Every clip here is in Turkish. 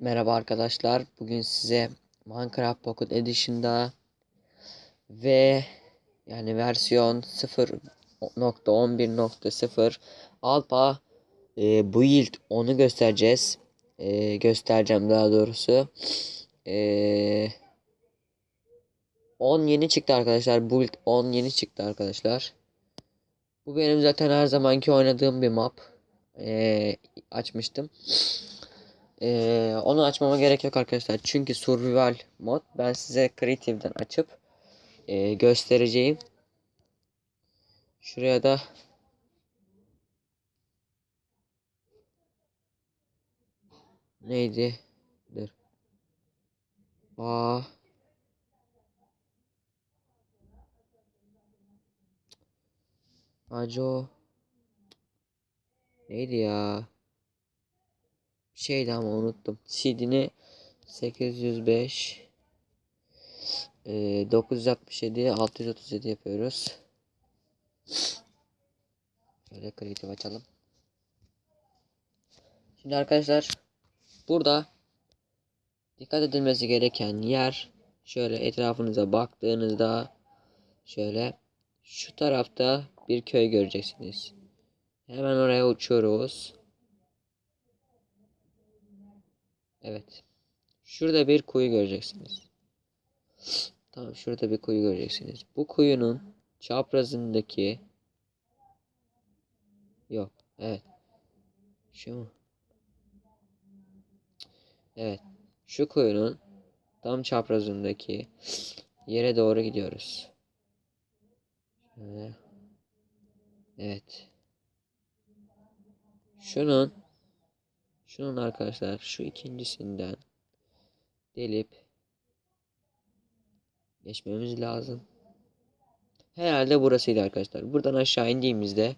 Merhaba arkadaşlar. Bugün size Minecraft Pocket Edition'da ve yani versiyon 0.11.0 Alpha e, Build onu göstereceğiz. E, göstereceğim daha doğrusu. E, 10 yeni çıktı arkadaşlar. Build 10 yeni çıktı arkadaşlar. Bu benim zaten her zamanki oynadığım bir map. E, açmıştım. Ee, onu açmama gerek yok arkadaşlar. Çünkü survival mod ben size creative'den açıp e, göstereceğim. Şuraya da neydi? Dur. Aa. Aco. Neydi ya? Şeydi ama unuttum. CD'ni 805 e, 967 637 yapıyoruz. Şöyle kreatif açalım. Şimdi arkadaşlar burada dikkat edilmesi gereken yer şöyle etrafınıza baktığınızda şöyle şu tarafta bir köy göreceksiniz. Hemen oraya uçuyoruz. Evet. Şurada bir kuyu göreceksiniz. Tamam şurada bir kuyu göreceksiniz. Bu kuyunun çaprazındaki yok. Evet. Şu mu? Evet. Şu kuyunun tam çaprazındaki yere doğru gidiyoruz. Evet. Şunun şunun arkadaşlar şu ikincisinden delip geçmemiz lazım. Herhalde burasıydı arkadaşlar. Buradan aşağı indiğimizde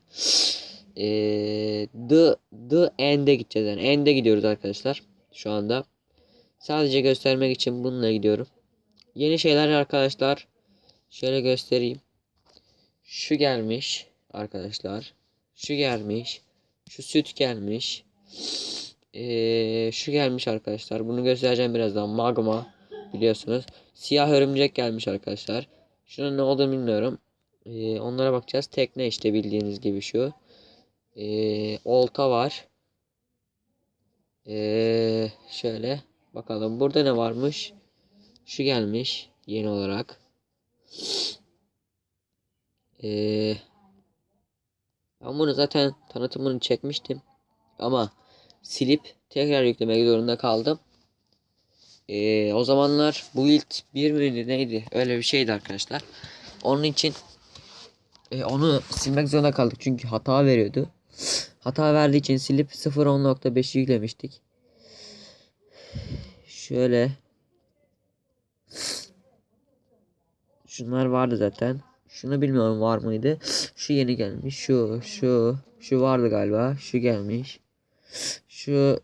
ee, the the end'e gideceğiz yani end'e gidiyoruz arkadaşlar şu anda. Sadece göstermek için bununla gidiyorum. Yeni şeyler arkadaşlar. Şöyle göstereyim. Şu gelmiş arkadaşlar. Şu gelmiş. Şu süt gelmiş. Ee, şu gelmiş arkadaşlar. Bunu göstereceğim birazdan. Magma biliyorsunuz. Siyah örümcek gelmiş arkadaşlar. Şunun ne olduğunu bilmiyorum. Ee, onlara bakacağız. Tekne işte bildiğiniz gibi şu. Ee, olta var. Ee, şöyle bakalım. Burada ne varmış? Şu gelmiş yeni olarak. Ee, ben bunu zaten tanıtımını çekmiştim. Ama silip tekrar yüklemek zorunda kaldım. Ee, o zamanlar bu ilk bir miydi neydi? Öyle bir şeydi arkadaşlar. Onun için e, onu silmek zorunda kaldık çünkü hata veriyordu. Hata verdiği için silip 0.10.5 yüklemiştik. Şöyle Şunlar vardı zaten. Şunu bilmiyorum var mıydı. Şu yeni gelmiş. Şu, şu, şu vardı galiba. Şu gelmiş. Şu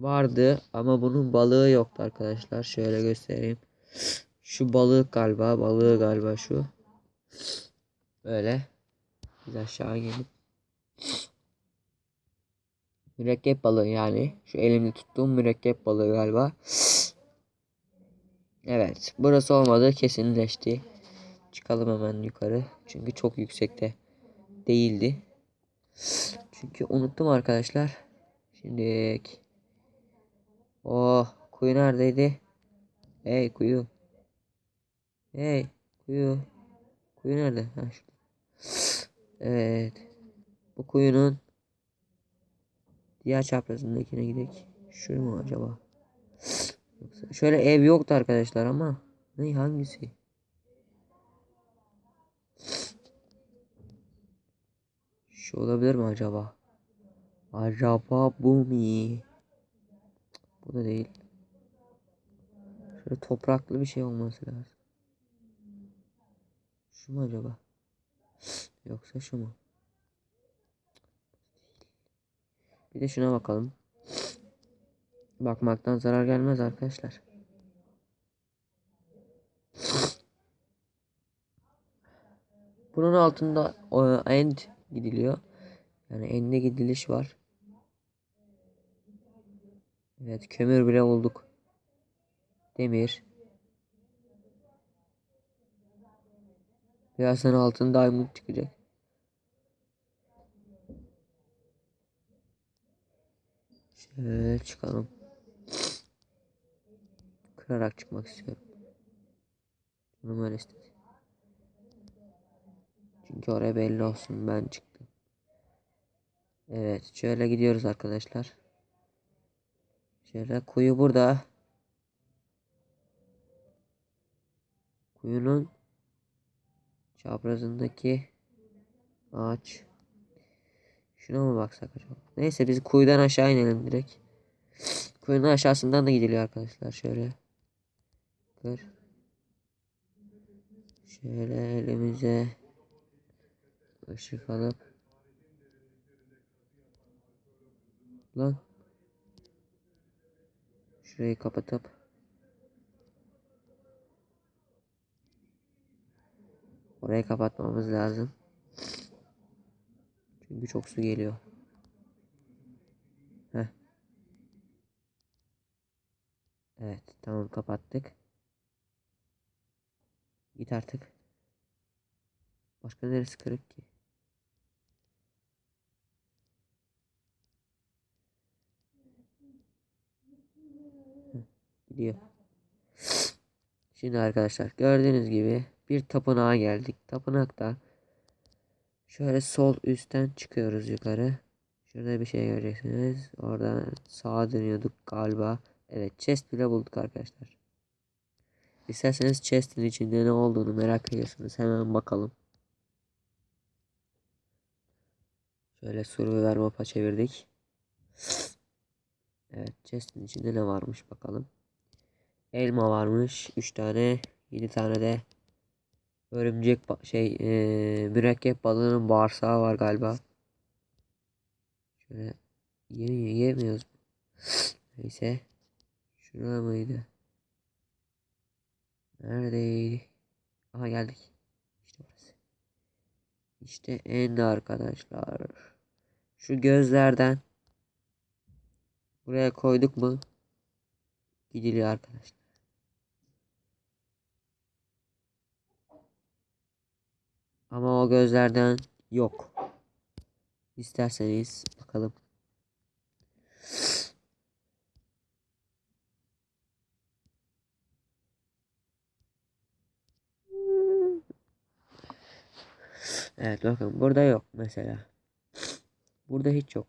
vardı ama bunun balığı yoktu arkadaşlar. Şöyle göstereyim. Şu balık galiba. Balığı galiba şu. Böyle. Biz aşağı gelip. Mürekkep balığı yani. Şu elimde tuttuğum mürekkep balığı galiba. Evet. Burası olmadı. Kesinleşti. Çıkalım hemen yukarı. Çünkü çok yüksekte değildi. Çünkü unuttum arkadaşlar. Şimdi Oh kuyu neredeydi? Hey kuyu. Hey kuyu. Kuyu nerede? Ha, şurada. Evet. Bu kuyunun diğer çaprazındakine gidelim. Şu mu acaba? Yoksa şöyle ev yoktu arkadaşlar ama ne hangisi? Şu olabilir mi acaba? Acaba bu mi? Bu da değil. Şöyle topraklı bir şey olması lazım. Şu mu acaba? Yoksa şu mu? Bir de şuna bakalım. Bakmaktan zarar gelmez arkadaşlar. Bunun altında end gidiliyor. Yani end'e gidiliş var. Evet kömür bile bulduk. Demir. Birazdan altın diamond çıkacak. Şöyle çıkalım. Kırarak çıkmak istiyorum. Canım öyle istedi. Çünkü oraya belli olsun ben çıktım. Evet şöyle gidiyoruz arkadaşlar. Şöyle kuyu burada. Kuyunun çaprazındaki ağaç. Şuna mı baksak acaba? Neyse biz kuyudan aşağı inelim direkt. Kuyunun aşağısından da gidiliyor arkadaşlar. Şöyle. Kır. Şöyle elimize ışık alıp Lan. Şurayı kapatıp Orayı kapatmamız lazım. Çünkü çok su geliyor. Heh. Evet, tamam kapattık. Git artık. Başka neresi kırık ki? Heh, Gidiyor. Şimdi arkadaşlar gördüğünüz gibi bir tapınağa geldik. Tapınakta şöyle sol üstten çıkıyoruz yukarı. Şurada bir şey göreceksiniz. Oradan sağa dönüyorduk galiba. Evet chest bile bulduk arkadaşlar. İsterseniz chest'in içinde ne olduğunu merak ediyorsunuz. Hemen bakalım. Şöyle survival map'a çevirdik. Evet chest'in içinde ne varmış bakalım. Elma varmış. 3 tane. 7 tane de örümcek şey eee, mürekkep balığının bağırsağı var galiba. Şöyle yemiyor, yemiyoruz. Neyse. Şurada mıydı? Neredeydi? Aha geldik. İşte burası. İşte en arkadaşlar. Şu gözlerden buraya koyduk mu? Gidiliyor arkadaşlar. Ama o gözlerden yok. İsterseniz bakalım. Evet bakın burada yok mesela. Burada hiç yok.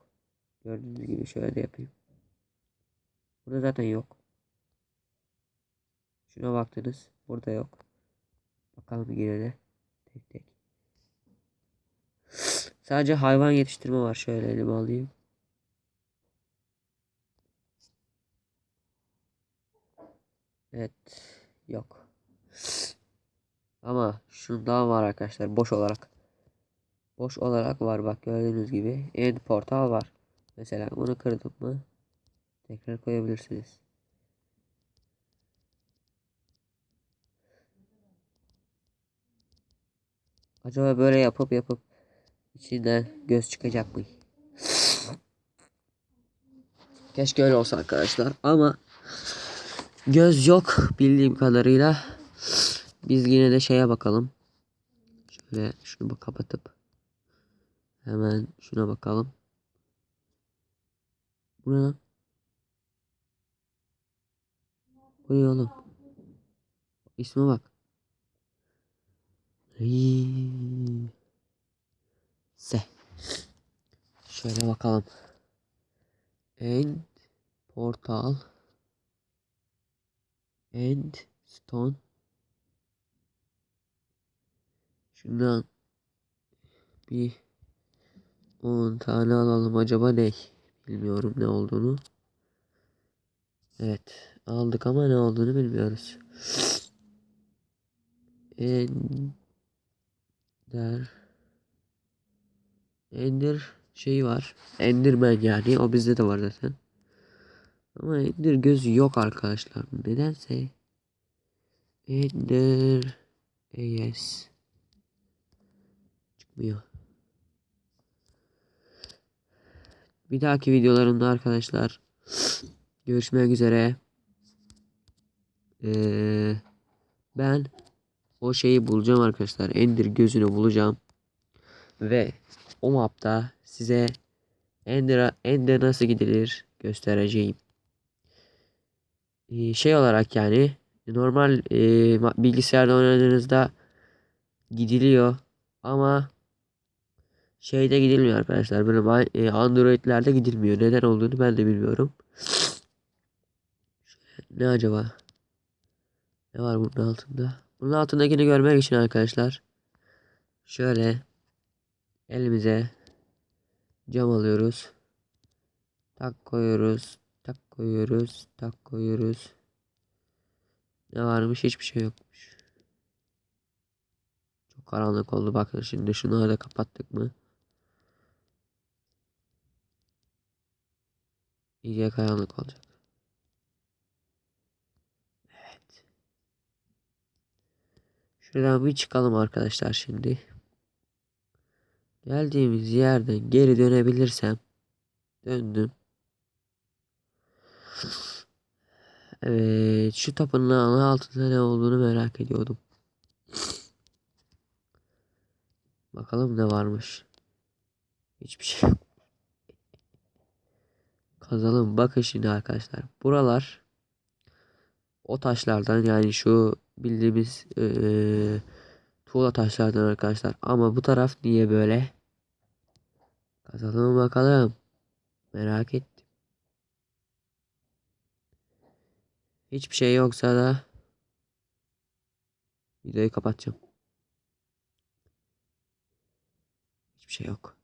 Gördüğünüz gibi şöyle de yapayım. Burada zaten yok. Şuna baktınız. Burada yok. Bakalım yine. Tek tek. Sadece hayvan yetiştirme var. Şöyle elime alayım. Evet. Yok. Ama şundan var arkadaşlar. Boş olarak. Boş olarak var. Bak gördüğünüz gibi. End portal var. Mesela bunu kırdım mı? Tekrar koyabilirsiniz. Acaba böyle yapıp yapıp içinden göz çıkacak mı? Keşke öyle olsa arkadaşlar ama göz yok bildiğim kadarıyla. Biz yine de şeye bakalım. Şöyle şunu kapatıp hemen şuna bakalım. Bu ne? Bu ne oğlum? İsme bak. Hii. Se. Şöyle bakalım. End portal end stone Şundan bir 10 tane alalım acaba ne? Bilmiyorum ne olduğunu. Evet aldık ama ne olduğunu bilmiyoruz. Ender Ender şey var. Enderman yani o bizde de var zaten. Ama Ender gözü yok arkadaşlar. Nedense Ender AS çıkmıyor. Bir dahaki videolarımda arkadaşlar Görüşmek üzere. Ee, ben o şeyi bulacağım arkadaşlar. Ender gözünü bulacağım. Ve o mapta size Ender'a Ender nasıl gidilir göstereceğim. Ee, şey olarak yani normal e, bilgisayarda oynadığınızda gidiliyor ama şeyde gidilmiyor arkadaşlar. Böyle e, Android'lerde gidilmiyor. Neden olduğunu ben de bilmiyorum. Ne acaba? Ne var bunun altında? Bunun altındakini görmek için arkadaşlar şöyle elimize cam alıyoruz. Tak koyuyoruz. Tak koyuyoruz. Tak koyuyoruz. Ne varmış? Hiçbir şey yokmuş. Çok karanlık oldu. Bakın şimdi şunları da kapattık mı? İyice karanlık olacak. Evet. Şuradan bir çıkalım arkadaşlar şimdi. Geldiğimiz yerden geri dönebilirsem döndüm. Evet, şu tapınağın altında ne olduğunu merak ediyordum. Bakalım ne varmış. Hiçbir şey yok. Kazalım. Bakın şimdi arkadaşlar. Buralar o taşlardan yani şu bildiğimiz eee tuğla taşlardan arkadaşlar. Ama bu taraf niye böyle? Kazalım bakalım. Merak ettim. Hiçbir şey yoksa da videoyu kapatacağım. Hiçbir şey yok.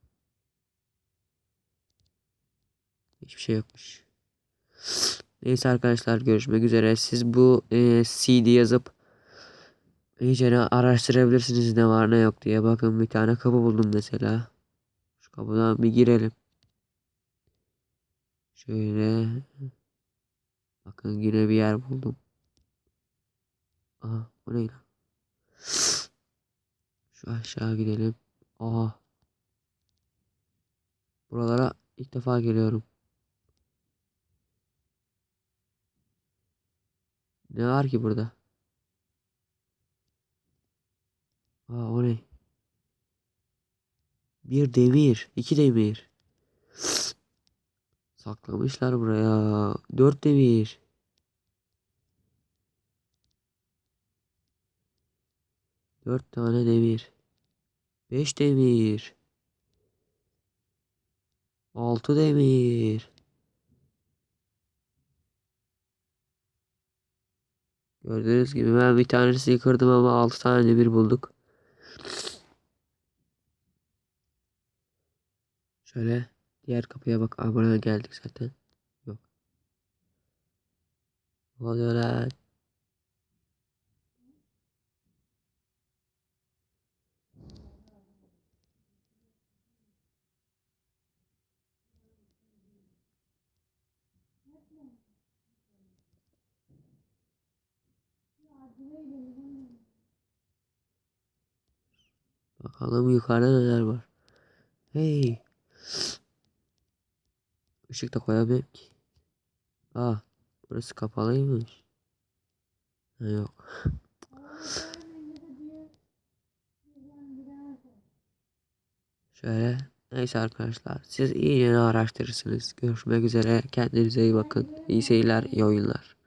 Hiçbir şey yokmuş. Neyse arkadaşlar görüşmek üzere. Siz bu e, CD yazıp iyice araştırabilirsiniz ne var ne yok diye. Bakın bir tane kapı buldum mesela. Şu kapıdan bir girelim. Şöyle. Bakın yine bir yer buldum. Aha o ne? Şu aşağı gidelim. Aha. Buralara ilk defa geliyorum. Ne var ki burada? Aa o? Bir demir, iki demir. Saklamışlar buraya. Dört demir. Dört tane demir. Beş demir. Altı demir. Gördüğünüz gibi ben bir tanesi kırdım ama altı tane demir bulduk. Şöyle diğer kapıya bak. Aa, buraya geldik zaten. Yok. Ne oluyor lan? Bakalım yukarıda neler var. Hey. Işık da koyamıyorum ki. Aa, burası kapalıymış. Ha, yok. Şöyle. Neyse arkadaşlar. Siz iyice araştırırsınız. Görüşmek üzere. Kendinize iyi bakın. İyi seyirler, iyi oyunlar.